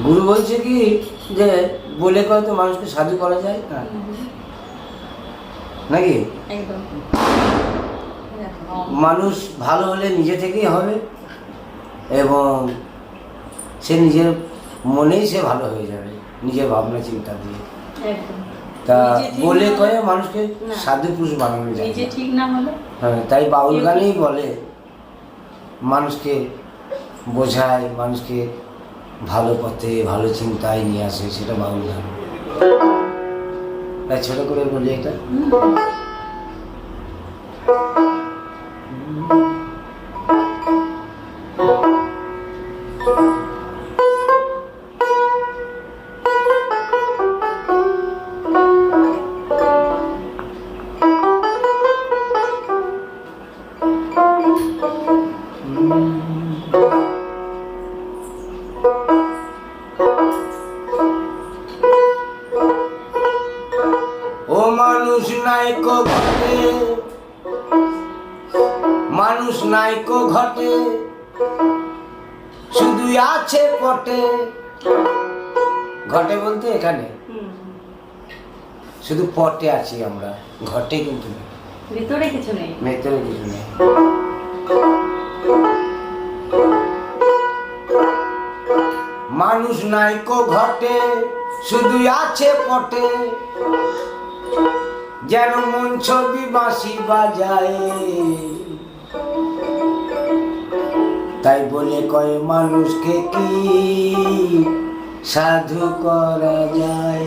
গুরু বলছে কি যে বলে কয় তো মানুষকে সাধু করা যায়? না নাকি? মানুষ ভালো হলে নিজে থেকেই হবে এবং সে নিজের মনেই সে ভালো হয়ে যাবে নিজের ভাবনা চিন্তা দিয়ে। তা বলে কয়ে মানুষকে। সাধু পুরুষ বানানো যায় না। ঠিক না হলে হ্যাঁ তাই বাউল গানেই বলে মানুষকে বোঝায় মানুষকে ভালো পথে ভালো চিন্তায় নিয়ে আসে সেটা গান। তাই ছোট করে বলি এটা? মানুষ নাইকো ঘটে শুধু আছে পটে। ঘটে বলতে এখানে? শুধু পটে আছি আমরা ঘটে কিন্তু নেই। ভিতরে কিছু নেই। ভেতরে কিছু নেই। মানুষ নাইকো ঘটে শুধু আছে পটে। যেন মন ছবি বাঁশি বাজায়। তাই বলে কয় মানুষকে কি সাধু করা যায়?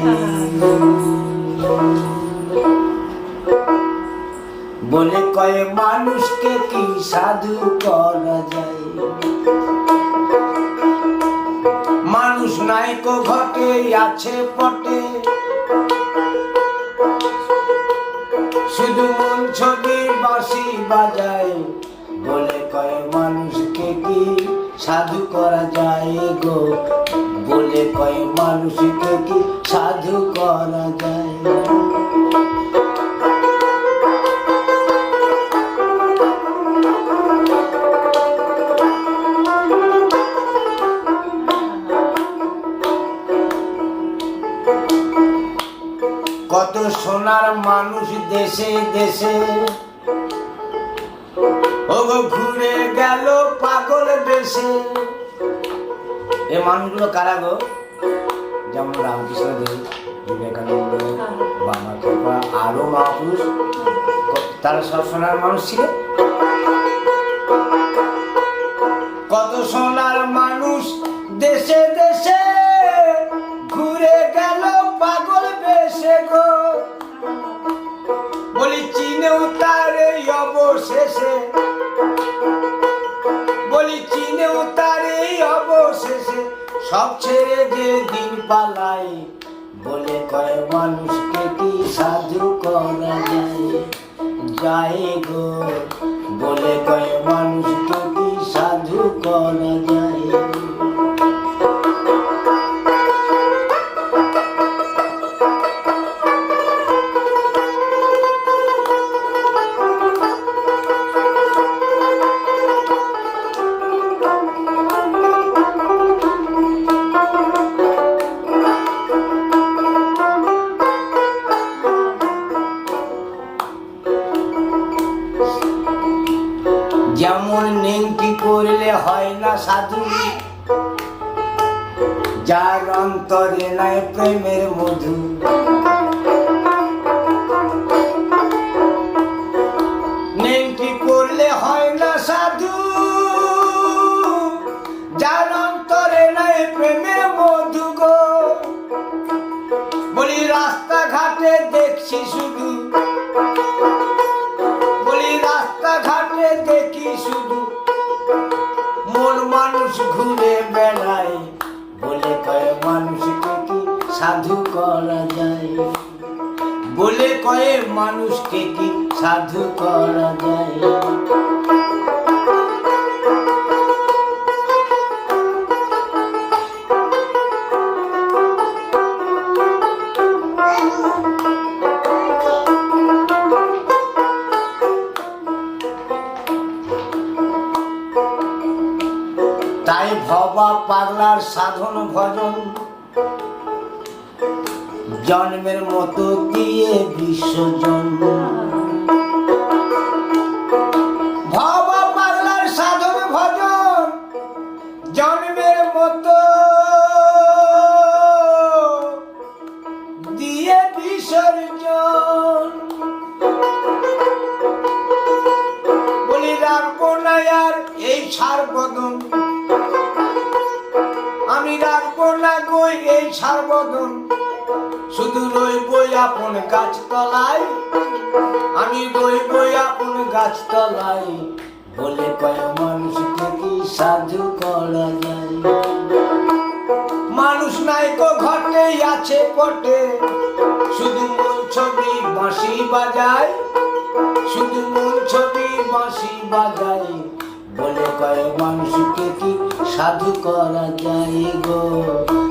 বলে কয়ে মানুষকে কি সাধু করা যায়? মানুষ নাইকো ঘটে, আছে পটে। শুধু মন ছবি বাঁশি বাজায়। বলে কয়ে মানুষকে কি সাধু করা যায় গো? বলে কয় মানুষকে কি সাধু করা যায়? কত সোনার মানুষ দেশে দেশে। ওগো ঘুরে গেল মানুষগুলো কারা গো? যেমন রামকৃষ্ণ দেব, বিবেকানন্দ বাবা মহাপুরুষ। তারা সব সোনার মানুষ ছিল। কত সোনার মানুষ দেশে দেশে সব ছেড়ে যে দিন পালাই। বলে কয়, মানুষকে কি সাধু করা যায়? যায় গো। বলে কয়, মানুষকে কি সাধু করা যায়? যেমন নেংটি করলে হয় না সাধু। যার অন্তরে নাই প্রেমের মধু। ঘুরে বেড়ায় বলে কয়ে মানুষকে কি সাধু করা যায়? বলে কয়ে মানুষকে কি সাধু করা যায়? পাগলার সাধন ভজন। জন্মের মতো দিয়ে বিশ্বজন ভব পাগলার সাধন ভজন, জন্মের মতো দিয়ে বিসর্জন। এই ছাড় বদন গই এই ছাড় বদন শুধু রইবই আপন গাছতলায়। আমি রইবই আপন গাছতলায়। বলে কয় মানুষকে কি সাধু করা যায়। মানুষ নাই তো ঘটে, আছে পটে শুধু মন ছবি বাঁশি বাজায়। শুধু মন ছবি বাঁশি বাজায়। বলে কয় মানুষকে কি সাধু করা যায় গো?